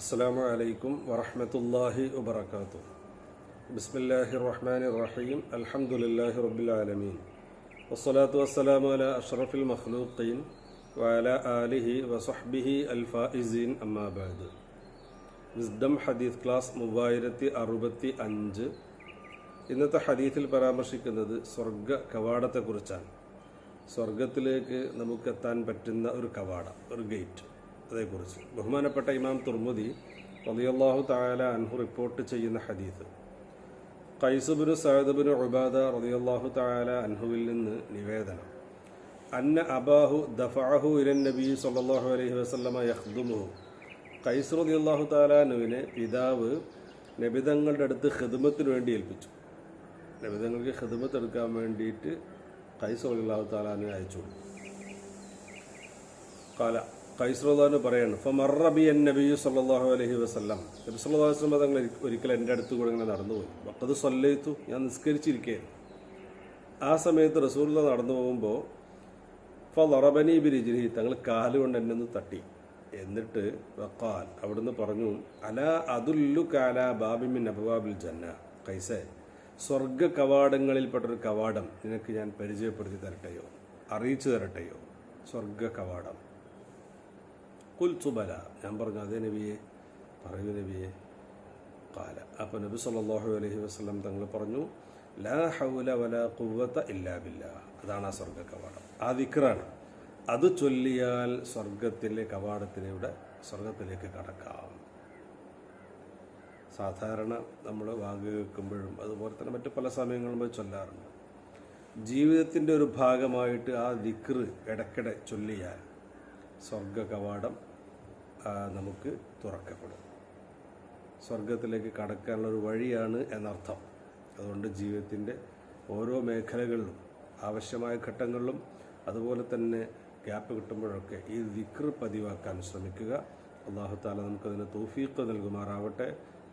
അസ്സാം വലൈക്കും വറഹമത്തല്ലാഹി വബർക്കാത്തു ബിസ്മില്ലാഹി റഹ്മാൻ റഹീം അലഹമുല്ലാഹി റബുലാലമീൻ വസ്സലാത്തു വസ്സലാമു അല അഷ്റഫുൽ മഖ്ലൂഖീൻ വഅല ആലിഹി വസഹ്ബിഹി അൽഫായിസീൻ അമ്മാബാദ് വിസ്ഡം ഹദീസ് ക്ലാസ് മൂവായിരത്തി അറുപത്തി അഞ്ച് ഇന്നത്തെ ഹദീത്തിൽ പരാമർശിക്കുന്നത് സ്വർഗ കവാടത്തെക്കുറിച്ചാണ്. സ്വർഗത്തിലേക്ക് നമുക്കെത്താൻ പറ്റുന്ന ഒരു കവാട ഒരു ഗേറ്റ് അതേക്കുറിച്ച്. ബഹുമാനപ്പെട്ട ഇമാം തുർമുദി റളിയല്ലാഹു തആല അൻഹു റിപ്പോർട്ട് ചെയ്യുന്ന ഹദീസ്. കൈസുബിനു സയദബിനു ഉബാദ റളിയല്ലാഹു തആല അൻഹുവിൽ നിന്ന് നിവേദനം. അന്ന അബാഹു ദഫഅഹു ഇലൻ നബി സല്ലല്ലാഹു അലൈഹി വസല്ലമ യഹ്ദുമുഹു റളിയല്ലാഹു തആല അൻഹുവിനെ പിതാവ് നബിതങ്ങളുടെ അടുത്ത് ഖിദ്മത്തിന് വേണ്ടി ഏൽപ്പിച്ചു. നബിതങ്ങൾക്ക് ഖിദ്മത്ത് എടുക്കാൻ വേണ്ടിയിട്ട് ഖൈസ് അള്ളാഹു താലാനെ അയച്ചു. കാല കൈസ്രോദാന് പറയാണ് ഫമറബി എൻ നബിയു സല്ലാഹു അലഹി വസ്ല്ലാം. നബി സല്ലാ വസ്ലം തങ്ങൾ ഒരിക്കൽ എന്റെ അടുത്ത് കൂടെ ഇങ്ങനെ നടന്നുപോയി. വക്കത് സൊല്ലയിത്തു ഞാൻ നിസ്കരിച്ചിരിക്കുകയാണ് ആ സമയത്ത് റസൂല്ല നടന്നു പോകുമ്പോൾ ഫറബനി ബിരിജിരി തങ്ങൾ കാലുകൊണ്ട് എന്നെ ഒന്ന് തട്ടി. എന്നിട്ട് വക്കാൽ അവിടുന്ന് പറഞ്ഞു അല അതുല്ലു കാല ബാബിമിൻ അബവാബിൽ ജന്ന. കൈസേ സ്വർഗ കവാടങ്ങളിൽപ്പെട്ടൊരു കവാടം നിനക്ക് ഞാൻ പരിചയപ്പെടുത്തി തരട്ടെയോ? അറിയിച്ചു തരട്ടെയോ? സ്വർഗ കവാടം കുൽസുബല ഞാൻ പറഞ്ഞു അതേ നബിയെ പറയൂ നബിയെ. കാല അപ്പോൾ നബി സല്ലല്ലാഹു അലഹി വസല്ലം തങ്ങൾ പറഞ്ഞു ലാ ഹൗല വല ഖുവത ഇല്ലാ അതാണ് ആ സ്വർഗ കവാടം ആ വിക്രാണ് അത് ചൊല്ലിയാൽ സ്വർഗത്തിലെ കവാടത്തിലൂടെ സ്വർഗത്തിലേക്ക് കടക്കാം. സാധാരണ നമ്മൾ വാങ്ങി വെക്കുമ്പോഴും അതുപോലെ തന്നെ മറ്റു പല സമയങ്ങളും ചൊല്ലാറുണ്ട്. ജീവിതത്തിന്റെ ഒരു ഭാഗമായിട്ട് ആ ദിക്റ് ഇടയ്ക്കിടെ ചൊല്ലിയാൽ സ്വർഗ കവാടം നമുക്ക് തുറക്കപ്പെടും. സ്വർഗത്തിലേക്ക് കടക്കാനുള്ള ഒരു വഴിയാണ് എന്നർത്ഥം. അതുകൊണ്ട് ജീവിതത്തിന്റെ ഓരോ മേഖലകളിലും ആവശ്യമായ ഘട്ടങ്ങളിലും അതുപോലെ തന്നെ ഗ്യാപ്പ് കിട്ടുമ്പോഴൊക്കെ ഈ ദിക്ർ പതിവാക്കാൻ ശ്രമിക്കുക. അള്ളാഹു താല നമുക്കതിന് തൗഫീഖ് നൽകുമാറാവട്ടെ.